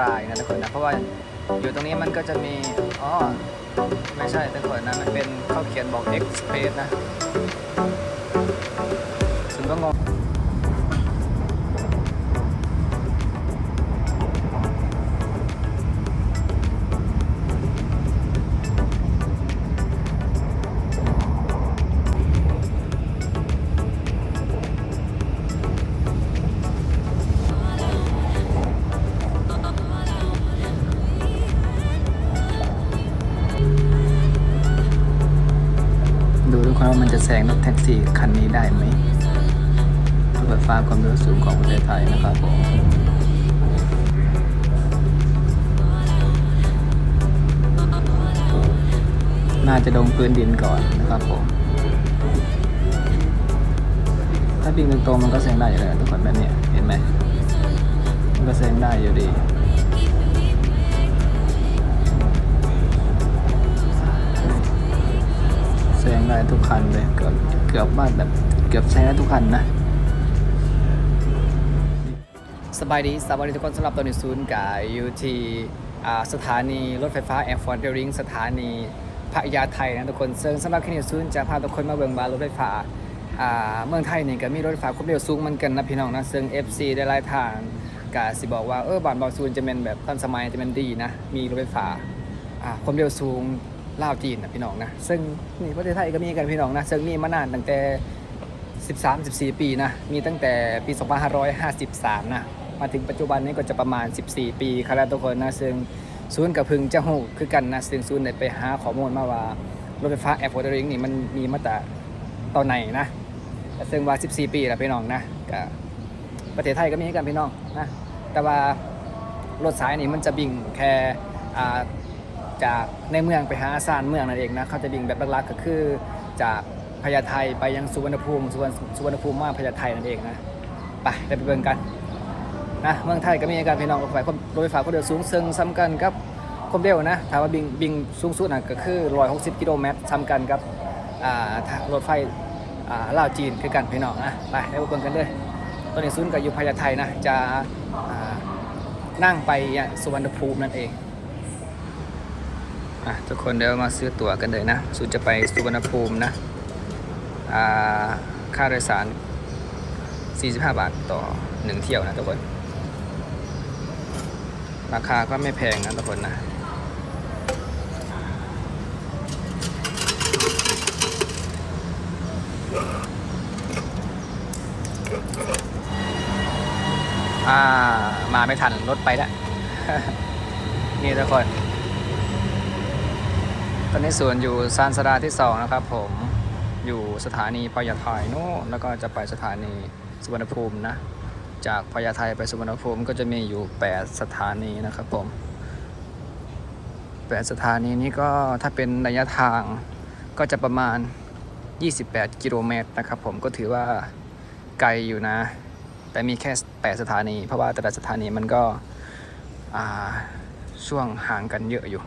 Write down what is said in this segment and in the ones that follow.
รายนะทุกคนนะเพราะว่าอยู่ตรงนี้มันก็จะมีอ๋อไม่ใช่ทุกคนนะมันเป็นเขาเขียนบอก X Space นะซึ่งก็งง ว่ามันจะแซงรถแท็กซี่คันนี้ได้ไหมรถไฟฟ้าความเร็วสูงของประเทศไทยนะครับผมน่าจะลงพื้นดินก่อนนะครับผม ถ้าวิ่งตรงๆมันก็แซงได้อยู่แล้วทุกคนแบบนี้เห็นไหมมันก็แซงได้อยู่ดี แซงได้ทุกคันเลยเกือบเกือบว่าแบบเกือบแซงได้ทุกคันนะสบายดีสวัสดีทุกคนสำหรับตัวนี้ศูนย์กายอยู่ที่สถานีรถไฟฟ้าแอร์ฟอร์ดเดริงสถานีพระยาไทยนะทุกคนซึ่งสำหรับคลินิกศูนย์จะพาทุกคนมาเบิ่งบานรถไฟฟ้าเมืองไทยนี่ก็มีรถไฟฟ้าความเร็วสูงมันกันนะพี่น้องนะซึ่ง FC ได้หลายทางกาสิบอกว่าเออบานบอศูนจะเป็นแบบทันสมัยจะเป็นดีนะมีรถไฟฟ้าอ่าความเร็วสูง ลาวจีนนะพี่น้องนะซึ่งนี่ประเทศไทยก็มีกันพี่น้องนะซึ่งมีมานานตั้งแต่ 13 14 ปีนะมีตั้งแต่ปี 2553 นะมาถึงปัจจุบันนี้ก็จะประมาณ 14 ปีครับทุกคนนะซึ่งศูนย์กับพึงจะหูคือกันนะซึ่งศูนย์ได้ไปหาข้อมูลมาว่ารถไฟฟ้าแอร์พอร์ตริงนี่มันมีมาแต่ตอนไหนนะซึ่งว่า 14 ปีแล้วพี่น้องนะก็ประเทศไทยก็มีกันพี่น้องนะแต่ว่ารถสายนี่มันจะบิ่งแค่อ่า จากในเมืองไปหาซานเมืองนั่นเองนะเขาจะบิ่งแบบลักๆก็คือจากพญาไทไปยังสุวรรณภูมิสุวรรณสุวรรณภูมิมาพญาไทนั่นเองนะไปได้ไปเบิ่งกันนะเมืองไทยก็มีการพี่น้องรถไฟความรถไฟฟ้าความเร็วสูงซึ่งซ้ำกันกับความเร็วนะถามว่าบิงบิงสูงสุดนะก็คือ 160 กิโลเมตรซ้ำกันกับรถไฟลาวจีนคือกันพี่น้องนะไปได้ไปเบิ่งกันเลยตอนนี้ศูนกับอยู่พญาไทนะจะนั่งไปสุวรรณภูมินั่นเอง อะทุกคนเดี๋ยวมาซื้อตั๋วกันเลยนะศูนย์จะไปสุวรรณภูมินะอ่าค่าโดยสาร 45 บาทต่อ 1 เที่ยวนะทุกคน ราคาก็ไม่แพงนะทุกคนนะามาไม่ทันรถไปแล้ว นี่ทุกคน ตอนนี้สวนอยู่ซานสดาที่สองนะครับผมอยู่สถานีพญาไทโน่นแล้วก็จะไปสถานีสุวรรณภูมินะ จากพญาไทยไปสุวรรณภูมิก็จะมีอยู่ 8 สถานีนะครับผม 8 สถานีนี้ก็ถ้าเป็นระยะทางก็จะประมาณ 28 กิโลเมตรนะครับผมก็ถือว่าไกลอยู่นะ แต่มีแค่ 8 สถานี เพราะว่าแต่ละสถานีมันก็ช่วงห่างกันเยอะอยู่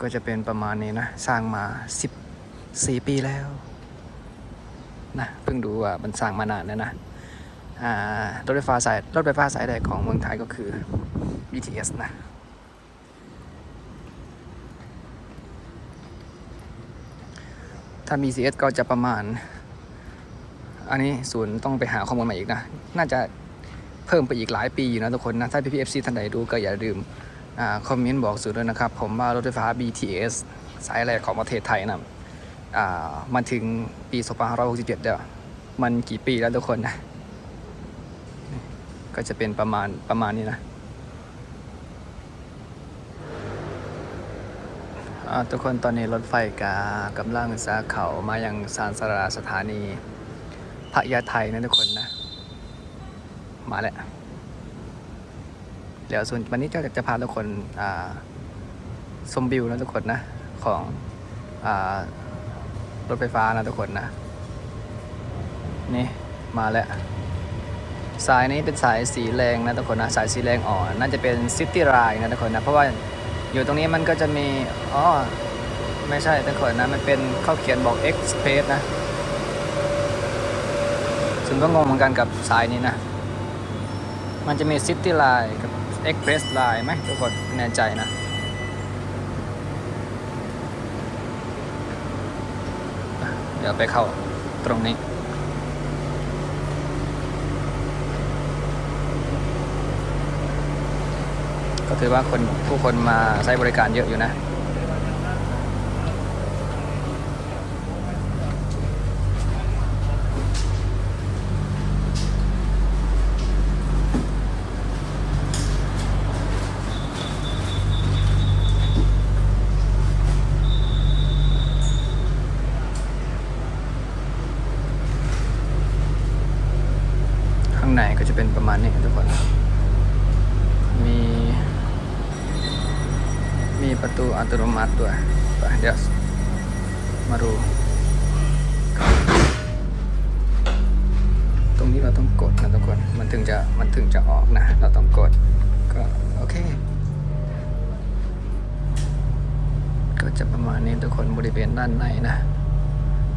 ก็จะเป็นประมาณนี้นะ สร้างมา10สี่ปีแล้วนะเพิ่งดูว่ามันสร้างมานานแล้วนะรถไฟฟ้าสายรถไฟฟ้าสายแรกของเมืองไทยก็คือ BTS นะถ้า BTS ก็จะประมาณ อันนี้ศูนย์ต้องไปหาข้อมูลมาอีกนะ น่าจะเพิ่มไปอีกหลายปีอยู่นะทุกคนนะ ถ้า PPFC ท่านใดดูก็อย่าลืม คอมเมนต์บอกศูนย์ด้วยนะครับ ผมว่ารถไฟฟ้า BTS สายแรกของประเทศไทยนะอ่ามันถึงปี2567เดียวมันกี่ปีแล้วทุกคนนะ ก็จะเป็นประมาณประมาณนี้นะทุกคนตอนนี้รถไฟกากำลังสาเขามายังสานสราสถานีพระยาไทยนะทุกคนนะ มาแล้ว เดี๋ยวส่วนวันนี้เจ้าจะพาทุกคนชมวิวนะทุกคนนะของอรถไฟฟ้านะทุกคนนะ นี่มาแล้ว สายนี้เป็นสายสีแรงนะทุกคนนะสายสีแรงอ่อนน่าจะเป็นซิตี้ไรนะทุกคนนะเพราะว่าอยู่ตรงนี้มันก็จะมีอ๋อไม่ใช่ทุกคนนะมันเป็นเข้าเขียนบอก Express นะซึ่งก็งงเหมือนกันกับสายนี้นะ มันจะมีซิตี้ไลน์กับ Express Line ไหมทุกคนแน่ใจนะเดี๋ยวไปเข้าตรงนี้ ก็ถือว่าคนผู้คนมาใช้บริการเยอะอยู่นะ ข้างในก็จะเป็นประมาณนี้ทุกคน มี มีประตู อัตโนมัติด้วยไปเดี๋ยวมาดูตรงนี้เราต้องกดนะทุกคน มันถึงจะมันถึงจะออกนะ เราต้องกด ก็โอเค ก็จะประมาณนี้ทุกคนบริเวณด้านในนะ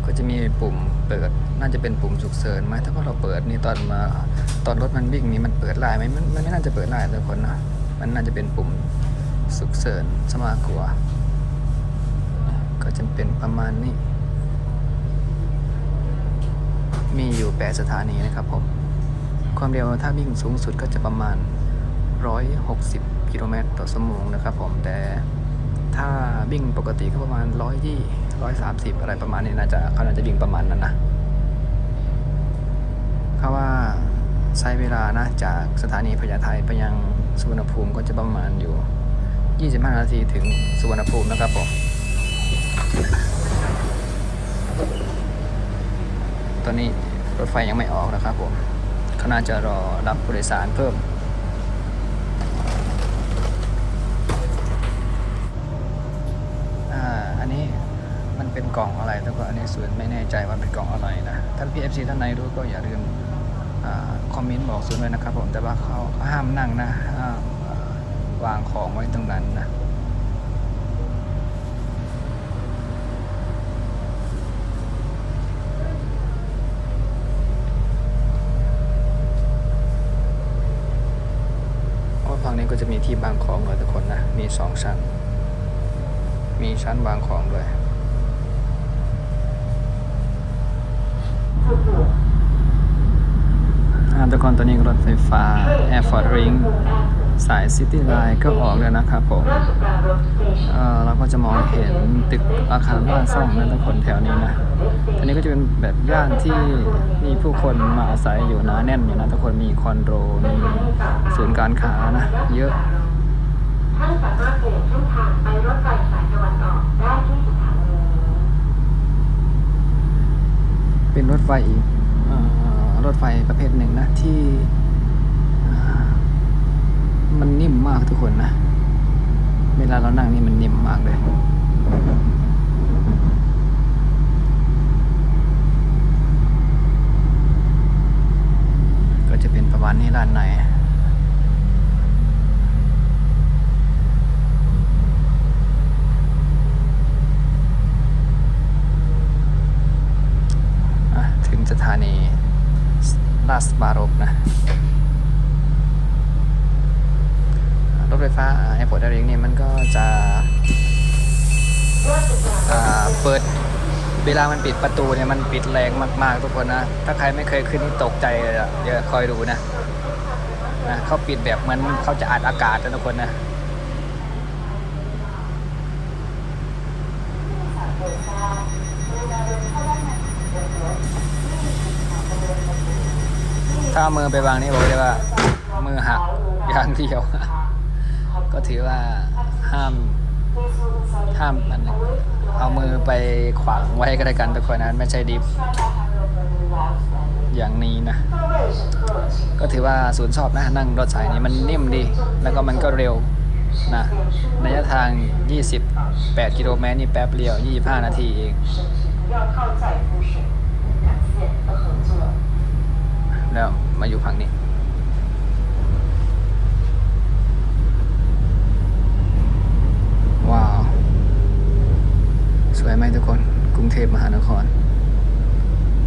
ก็จะมีปุ่มเปิด น่าจะเป็นปุ่มฉุกเฉินไหมถ้าว่าเราเปิดนี่ตอนมาตอนรถมันวิ่งนี่มันเปิดได้ไหมมันมันไม่น่าจะเปิดได้ทุกคนนะ มันน่าจะเป็นปุ่ม ฉุกเฉินสมากกว่า ก็จะเป็นประมาณนี้ มีอยู่ 8 สถานีนะครับผม ความเร็วถ้าวิ่งสูงสุดก็จะประมาณ 160 กิโลเมตรต่อชั่วโมงนะครับผม แต่ถ้าวิ่งปกติก็ประมาณ 120 130 อะไรประมาณนี้น่าจะเขาน่าจะวิ่งประมาณนั้นนะเพราะว่าใช้เวลานะจากสถานีพญาไทไปยังสุวรรณภูมิก็จะประมาณอยู่ 25 นาทีถึงสุวรรณภูมินะครับผม ตอนนี้รถไฟยังไม่ออกนะครับผมเขาน่าจะรอรับผู้โดยสารเพิ่ม อ่า อันนี้มันเป็นกล่องอะไรแต่ก็อันนี้ส่วนไม่แน่ใจว่าเป็นกล่องอะไรนะ ท่าน PFC ท่านไหนรู้ก็อย่าลืมอคอมเมนต์บอกส่วนด้วยนะครับผม แต่ว่าเขาห้ามนั่งนะห้าม วางของไว้ตรงนั้นนะเพราะฝั่งนี้ก็จะมีที่วางของเลยทุกคนนะ มีสองชั้น มีชั้นวางของด้วยทุกคนตอนนี้รถไฟฟ้า Airport Ring สาย City Line ก็ออกแล้วนะครับผมเราก็จะมองเห็นตึกอาคารบ้านซ่องนะทุกคนแถวนี้นะอันนี้ก็จะเป็นแบบย่านที่มีผู้คนมาอาศัยอยู่หนาแน่นอยู่นะทุกคนมีคอนโดมีศูนย์การค้านะ เยอะท่านสามารถเปลี่ยนเส้นทางไปรถไฟสายตะวันออกได้ที่สถานีนี้เป็นรถไฟอีกรถไฟประเภทหนึ่งนะที่ มันนิ่มมากทุกคนนะ เวลาเรานั่งนี่มันนิ่มมากเลย ก็จะเป็นประมาณนี้ด้านในถึงสถานีลาสบารบนะ รถไฟ้าไอ r พอร์ตเริงนี่มันก็จะเปิดเวลามันปิดประตูเนี่ยมันปิดแรงมาก ๆ ทุกคนนะ ถ้าใครไม่เคยขึ้นนี่ตกใจเลยอะเดี๋ยวคอยดูนะนะเขาปิดแบบเหมือนเขาจะอัดอากาศนะทุกคนนะถ้าเอามือไปวางนี่บอกเลยว่า มือหักอย่างเดียว ก็ถือว่าห้ามห้ามมันเอามือไปขวางไว้ก็ได้กันทุกคนนะไม่ใช่ดิฟอย่างนี้นะ ก็ถือว่าศูนย์ชอบนะ นั่งรถสายนี้มันนิ่มดี แล้วก็มันก็เร็วนะระยะทาง 28 กิโลเมตรนี่แป๊บเดียว 25 นาทีเองแล้วมาอยู่ฝั่งนี้ พมหานคร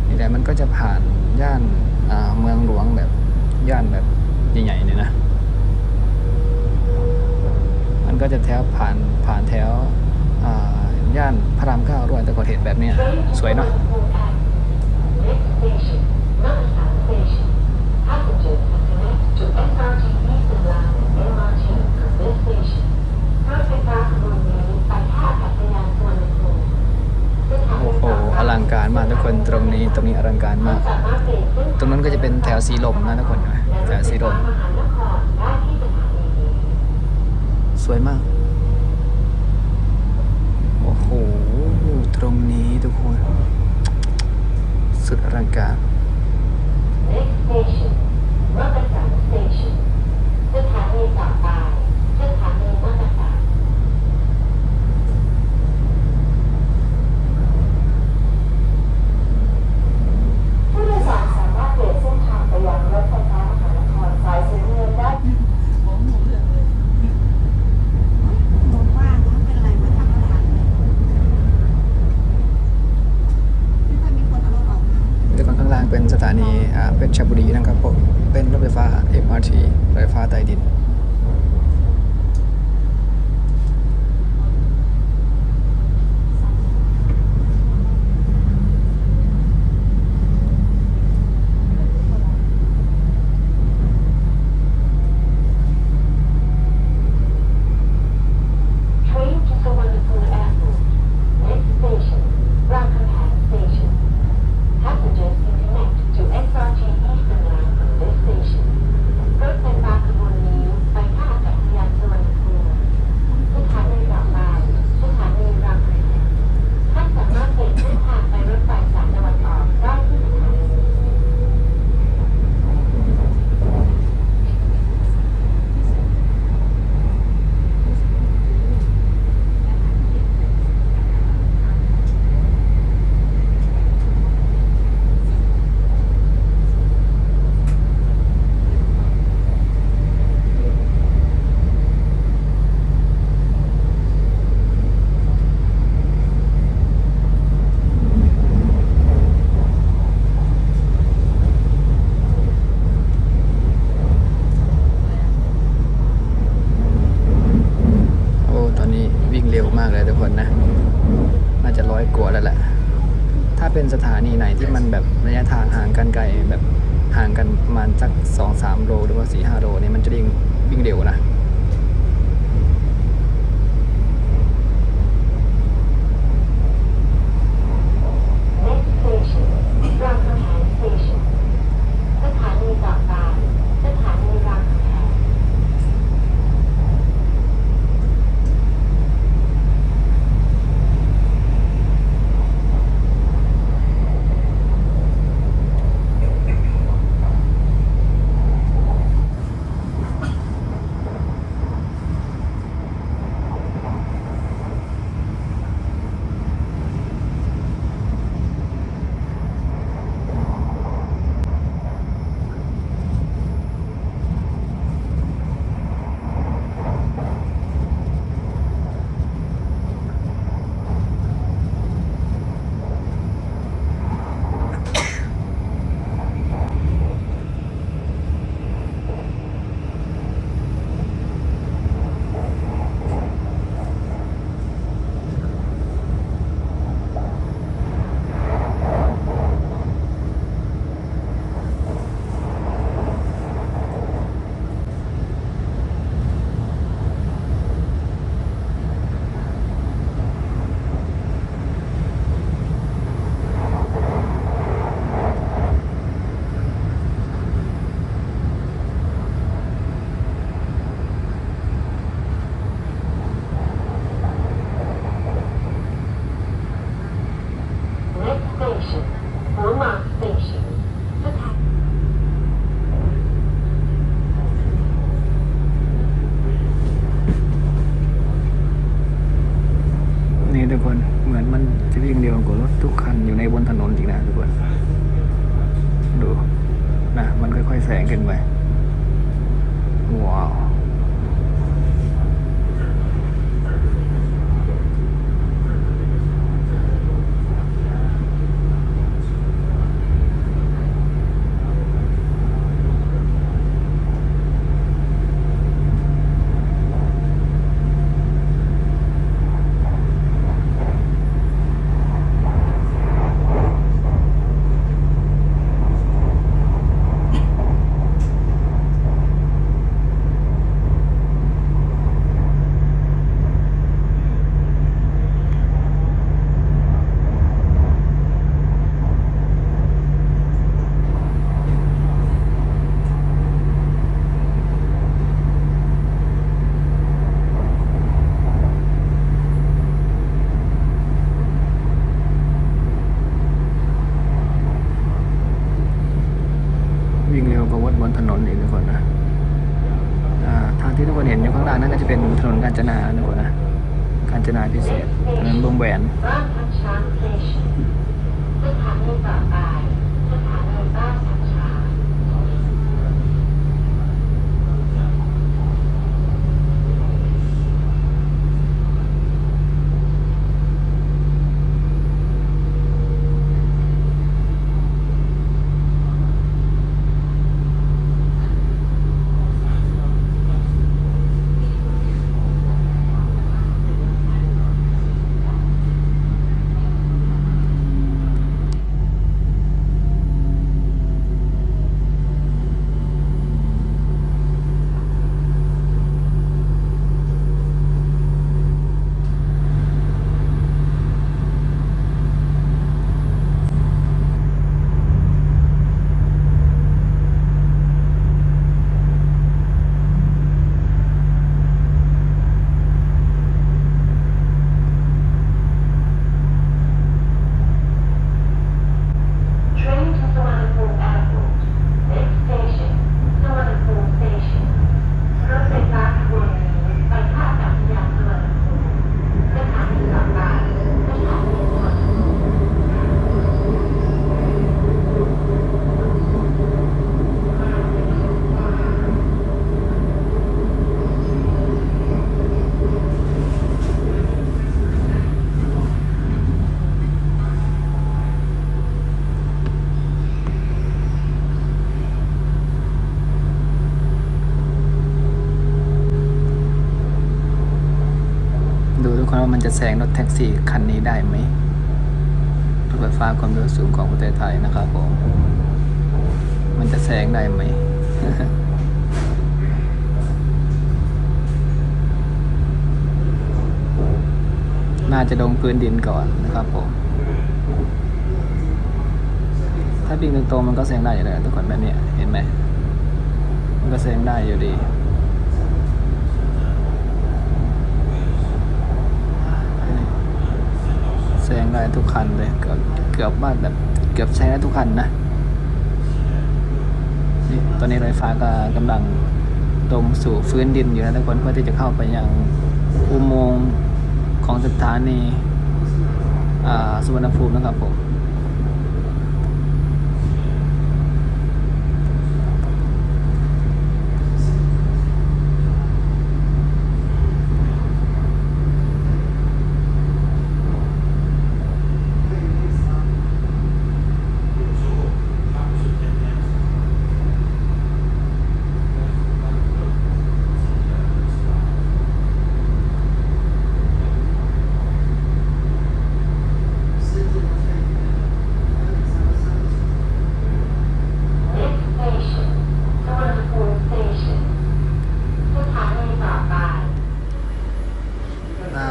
นี่แหละมันก็จะผ่านย่านเมืองหลวงแบบย่านแบบใหญ่ๆเนี่ยนะ มันก็จะแถวผ่านผ่านแถวย่านพระรามเก้าด้วยตะกอนเห็นแบบนี้สวยเนาะ คนตรงนี้ตรงนี้อลังการมาก ตรงนั้นก็จะเป็นแถวสีลมนะทุกคนแถวสีลม สวยมาก โอ้โห ตรงนี้ทุกคน สุดอลังการ Next station, Robinson t a t i o n สถานีต่อไป anh kinh ข้างล่างนั่นก็จะเป็นถนนกาญจนาหนูนะกาญจนาพิเศษถนนวงแหวนสถานีต่อไปสถานีบ้านทับช้าง Train to Suvarnabhumi Airport. Next station, Suvarnabhumi Station. รถไฟฟ้าขบวนนี้ไปท่าอากาศยานสุวรรณภูมิสถานีต่อไปสถานีสุวรรณภูมิ ดูทุกคนว่ามัน จะแซงรถแท็กซี่คันนี้ได้ไหมรถไฟฟ้าความเร็วสูงของประเทศไทยนะครับผม มันจะแซงได้ไหมน่าจะลงพื้นดินก่อนนะครับผม ถ้าวิ่งตรงๆมันก็แซงได้อยู่แล้วทุกคนแบบนี้เห็นไหม มันก็แซงได้อยู่ดี แซ งได้ทุกคันเลยเกือบเกือบว่าแบบเกือบแซงได้ทุกคันนะนี่ตอนนี้รถไฟฟ้าก็กำลังตรงสู่ฟื้นดินอยู่นะทุกคนเพื่อที่จะเข้าไปยังอุโมงค์ของสถานีอ่าสุวรรณภูมินะครับผม Next station, Suvarnabhumi Station. สถานีต่อไป อ่า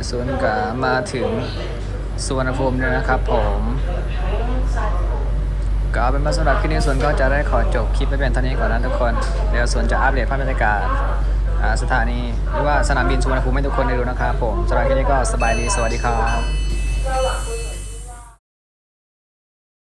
ทุกคนตอนนี้ศูนย์กามาถึงสุวรรณภูมิแล้วนะครับผมก็เอาเป็นมาสำหรับคลิปนี้ส่วนก็จะได้ขอจบคลิปไปเป็นเท่านี้ก่อนนะทุกคนเดี๋ยวส่วนจะอัปเดตภาพบรรยากาศอ่าสถานีหรือว่าสนามบินสุวรรณภูมิให้ทุกคนได้ดูนะครับผมสำหรับคลิปนี้ก็สบายดีสวัสดีครับ